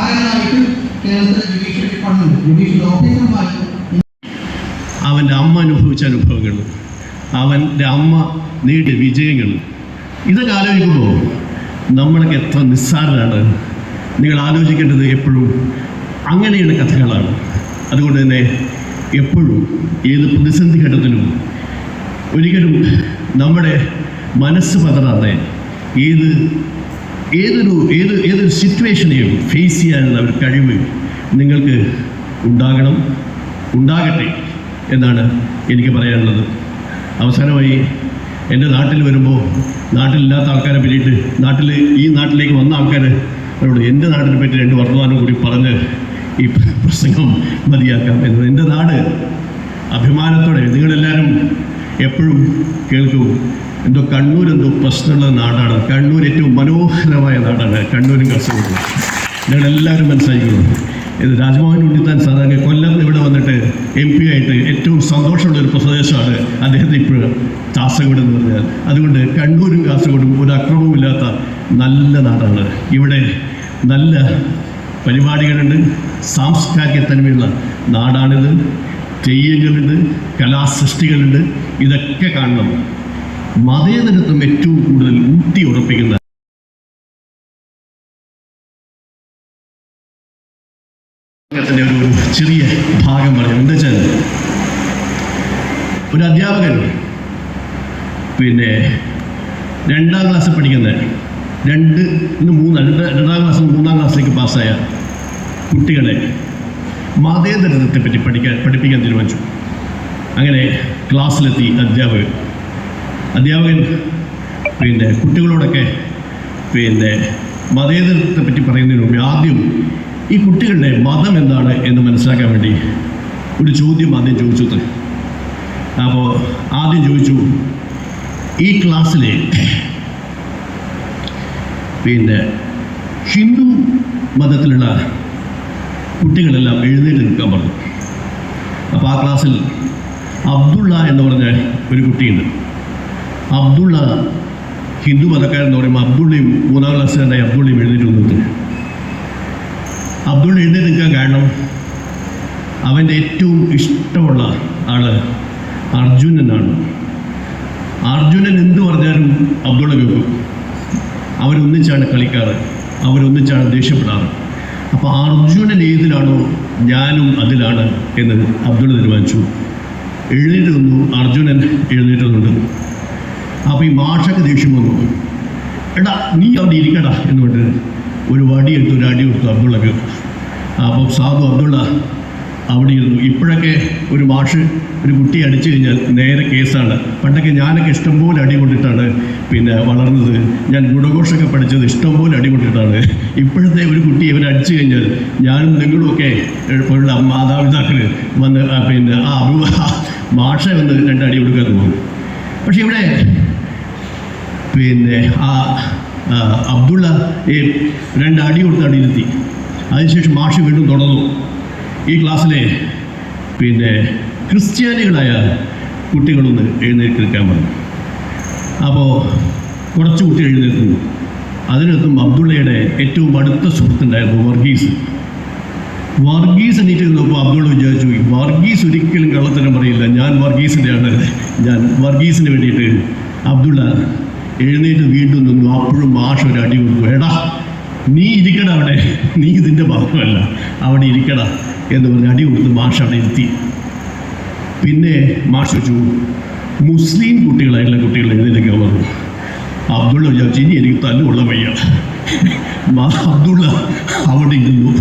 കാരണമായിട്ട് കേരളത്തിലെ judicial department judicial അവന്റെ അമ്മ അനുഭവിച്ച അനുഭവങ്ങൾ അവന്റെ അമ്മ നേടിയ വിജയങ്ങൾ ഇതൊക്കെ ആലോചിക്കുമ്പോൾ നമ്മളൊക്കെ എത്ര നിസ്സാരരാണ്. നിങ്ങൾ ആലോചിക്കേണ്ടത് എപ്പോഴും അങ്ങനെയുള്ള കഥകളാണ്. അതുകൊണ്ട് തന്നെ എപ്പോഴും ഏത് പ്രതിസന്ധി ഘട്ടത്തിലും ഒരിക്കലും നമ്മുടെ മനസ്സ് പതറാതെ ഏത് ഏതൊരു ഏത് ഏതൊരു സിറ്റുവേഷനെയും ഫേസ് ചെയ്യാനുള്ള ഒരു കഴിവ് നിങ്ങൾക്ക് ഉണ്ടാകണം ഉണ്ടാകട്ടെ എന്നാണ് എനിക്ക് പറയാനുള്ളത്. അവസാനമായി എന്റെ നാട്ടിൽ വരുമ്പോൾ നാട്ടിലില്ലാത്ത ആൾക്കാരെ പറ്റിയിട്ട് നാട്ടിൽ ഈ നാട്ടിലേക്ക് വന്ന ആൾക്കാർ അവരോട് എന്റെ നാടിനെ പറ്റി രണ്ട് വർത്തമാനം കൂടി പറഞ്ഞ് ഈ പ്രസംഗം മതിയാക്കാം എന്നത് എന്റെ നാട്. അഭിമാനത്തോടെ നിങ്ങളെല്ലാവരും എപ്പോഴും കേൾക്കൂ. എന്തോ കണ്ണൂർ എന്തോ പ്രശ്നമുള്ള നാടാണ്. കണ്ണൂർ ഏറ്റവും മനോഹരമായ നാടാണ്. കണ്ണൂരും കാസർഗോഡും എല്ലാവരും മനസ്സിലാക്കുന്നു ഇത് രാജ്മോഹൻ ഉണ്ണിത്താൻ സാധാരണ കൊല്ലം ഇവിടെ വന്നിട്ട് എം പി ആയിട്ട് ഏറ്റവും സന്തോഷമുള്ള ഒരു പ്രദേശമാണ് അദ്ദേഹത്തെ ഇപ്പോഴും കാസർഗോഡ് എന്ന് പറഞ്ഞാൽ. അതുകൊണ്ട് കണ്ണൂരും കാസർഗോഡും ഒരു അക്രമവുമില്ലാത്ത നല്ല നാടാണ്. ഇവിടെ നല്ല പരിപാടികളുണ്ട്. സാംസ്കാരിക തനിമയുള്ള നാടാണിത്. തെയ്യങ്ങളുണ്ട് കലാസൃഷ്ടികളുണ്ട്. ഇതൊക്കെ കാണണം. മതേതരത്വം ഏറ്റവും കൂടുതൽ ഊട്ടി ഉറപ്പിക്കുന്ന ഒരു ചെറിയ ഭാഗം പറഞ്ഞു. എന്താ വെച്ചാൽ ഒരു അധ്യാപകൻ പിന്നെ രണ്ടാം ക്ലാസ് പഠിക്കുന്ന രണ്ട് മൂന്ന് രണ്ട് രണ്ടാം ക്ലാസ് മൂന്നാം ക്ലാസ്സിലേക്ക് പാസ്സായ കുട്ടികളെ മതേതരത്വത്തെ പറ്റി പഠിക്കാൻ പഠിപ്പിക്കാൻ തീരുമാനിച്ചു. അങ്ങനെ ക്ലാസ്സിലെത്തി അധ്യാപകൻ. അധ്യാപകൻ പിന്നെ കുട്ടികളോടൊക്കെ പിന്നെ മതേതരത്തെ പറ്റി പറയുന്നതിന് മുമ്പ് ആദ്യം ഈ കുട്ടികളുടെ മതം എന്താണ് എന്ന് മനസ്സിലാക്കാൻ വേണ്ടി ഒരു ചോദ്യം ആദ്യം ചോദിച്ചു. അപ്പോൾ ആദ്യം ചോദിച്ചു ഈ ക്ലാസ്സിലെ പിന്നെ ഹിന്ദു മതത്തിലുള്ള കുട്ടികളെല്ലാം എഴുന്നേറ്റ് നിൽക്കാൻ പറഞ്ഞു അപ്പോൾ ആ ക്ലാസ്സിൽ അബ്ദുള്ള എന്ന് പറഞ്ഞ ഒരു കുട്ടിയുണ്ട് അബ്ദുള്ള ഹിന്ദു മതക്കാരൻ എന്ന് പറയുമ്പോൾ അബ്ദുള്ളയും മൂന്നാം ക്ലാസ്സുകാരനായ അബ്ദുള്ളയും എഴുന്നേറ്റ് അബ്ദുള്ള എഴുന്നേറ്റ് നിൽക്കാൻ കാരണം അവന്റെ ഏറ്റവും ഇഷ്ടമുള്ള ആൾ അർജുനനാണ് അർജുനൻ എന്ത് പറഞ്ഞാലും അബ്ദുള്ള കേൾക്കും. അവരൊന്നിച്ചാണ് കളിക്കാറ്. അവരൊന്നിച്ചാണ് ദേഷ്യപ്പെടാറ്. അപ്പോൾ അർജുനൻ ഏതിലാണോ ഞാനും അതിലാണ് എന്ന് അബ്ദുള്ള തീരുമാനിച്ചു. എഴുന്നേറ്റ് നിന്നു. അർജുനൻ എഴുന്നേറ്റ് നിന്നു അപ്പോൾ ഈ മാഷക്ക് ദേഷ്യം വന്നു. എടാ നീ അവിടെ ഇരിക്കടാ എന്ന് പറഞ്ഞിട്ട് ഒരു വടി എടുത്തു ഒരു അടി കൊടുത്തു അബ്ദുള്ളക്ക് അപ്പോൾ സാധു അബ്ദുള്ള അവിടെ ഇരുന്നു. ഇപ്പോഴൊക്കെ ഒരു മാഷ് ഒരു കുട്ടി അടിച്ചു കഴിഞ്ഞാൽ നേരെ കേസാണ്. പണ്ടൊക്കെ ഞാനൊക്കെ ഇഷ്ടംപോലെ അടി കൊണ്ടിട്ടാണ് പിന്നെ വളർന്നത്. ഞാൻ ഗുണഘോഷമൊക്കെ പഠിച്ചത് ഇഷ്ടംപോലെ അടി കൊണ്ടിട്ടാണ്. ഇപ്പോഴത്തെ ഒരു കുട്ടി ഇവരെ അടിച്ചു കഴിഞ്ഞാൽ ഞാനും നിങ്ങളുമൊക്കെ ഉള്ള മാതാപിതാക്കൾ വന്ന് പിന്നെ ആ അഭിമാ മാഷ വന്ന് രണ്ടടി കൊടുക്കാൻ തോന്നും. പക്ഷെ ഇവിടെ പിന്നെ ആ അബ്ദുള്ള ഈ രണ്ട് അടി കൊടുത്ത് അടിയിലെത്തി. അതിനുശേഷം മാഷ് വീണ്ടും തുടർന്നു. ഈ ക്ലാസ്സിലെ പിന്നെ ക്രിസ്ത്യാനികളായ കുട്ടികളൊന്ന് എഴുന്നേറ്റ് നിൽക്കാൻ പറഞ്ഞു അപ്പോൾ കുറച്ച് കുട്ടികൾ എഴുന്നേൽക്കുന്നു. അതിനകത്തും അബ്ദുള്ളയുടെ ഏറ്റവും അടുത്ത സുഹൃത്തുണ്ടായിരുന്നു വർഗീസ്. വർഗീസ് എണീറ്റ് നോക്കുമ്പോൾ അബ്ദുള്ള വിചാരിച്ചു വർഗീസ് ഒരിക്കലും കള്ളത്തരം പറയില്ല. ഞാൻ വർഗീസിന്റെ ആണ് ഞാൻ വർഗീസിന് വേണ്ടിയിട്ട് അബ്ദുള്ള എഴുന്നേറ്റ് വീണ്ടും നിന്നു. അപ്പോഴും മാഷ് ഒരു അടി കൊടുക്കും എടാ നീ ഇരിക്കട അവിടെ. നീ ഇതിന്റെ ഭാഗമല്ല. അവിടെ ഇരിക്കട എന്ന് പറഞ്ഞ് അടി കൊടുത്ത് മാഷ് അവിടെ ഇരുത്തി. പിന്നെ മാഷ് വെച്ചു മുസ്ലിം കുട്ടികളായിട്ടുള്ള കുട്ടികൾ എഴുന്നേറ്റ് വന്നു. അബ്ദുള്ള വിചാരിച്ചു ഇനി എനിക്ക് തല്ലുള്ള വയ്യ. അബ്ദുള്ള അവിടെ ഇരുന്നു.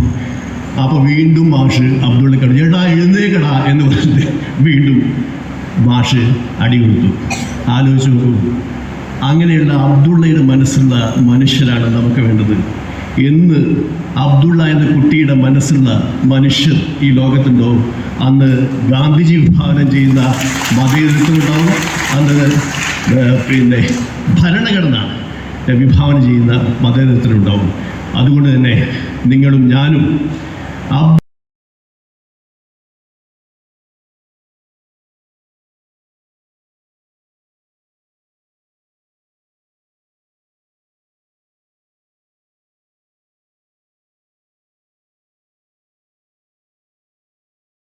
അപ്പോൾ വീണ്ടും മാഷ് അബ്ദുള്ള കടു എടാ എഴുന്നേക്കടാ എന്ന് പറഞ്ഞിട്ട് വീണ്ടും മാഷ് അടി കൊടുത്തു. ആലോചിച്ച് നോക്കൂ. അങ്ങനെയുള്ള അബ്ദുള്ളയുടെ മനസ്സുള്ള മനുഷ്യരാണ് നമുക്ക് വേണ്ടത്. എന്ന് അബ്ദുള്ള എന്ന കുട്ടിയുടെ മനസ്സുള്ള മനുഷ്യർ ഈ ലോകത്തുണ്ടോ അന്ന് ഗാന്ധിജി വിഭാവനം ചെയ്യുന്ന മതേതരത്വം ഉണ്ടാവും അന്ന് പിന്നെ ഭരണഘടന വിഭാവനം ചെയ്യുന്ന മതേതരത്തിലുണ്ടാവും അതുകൊണ്ട് തന്നെ നിങ്ങളും ഞാനും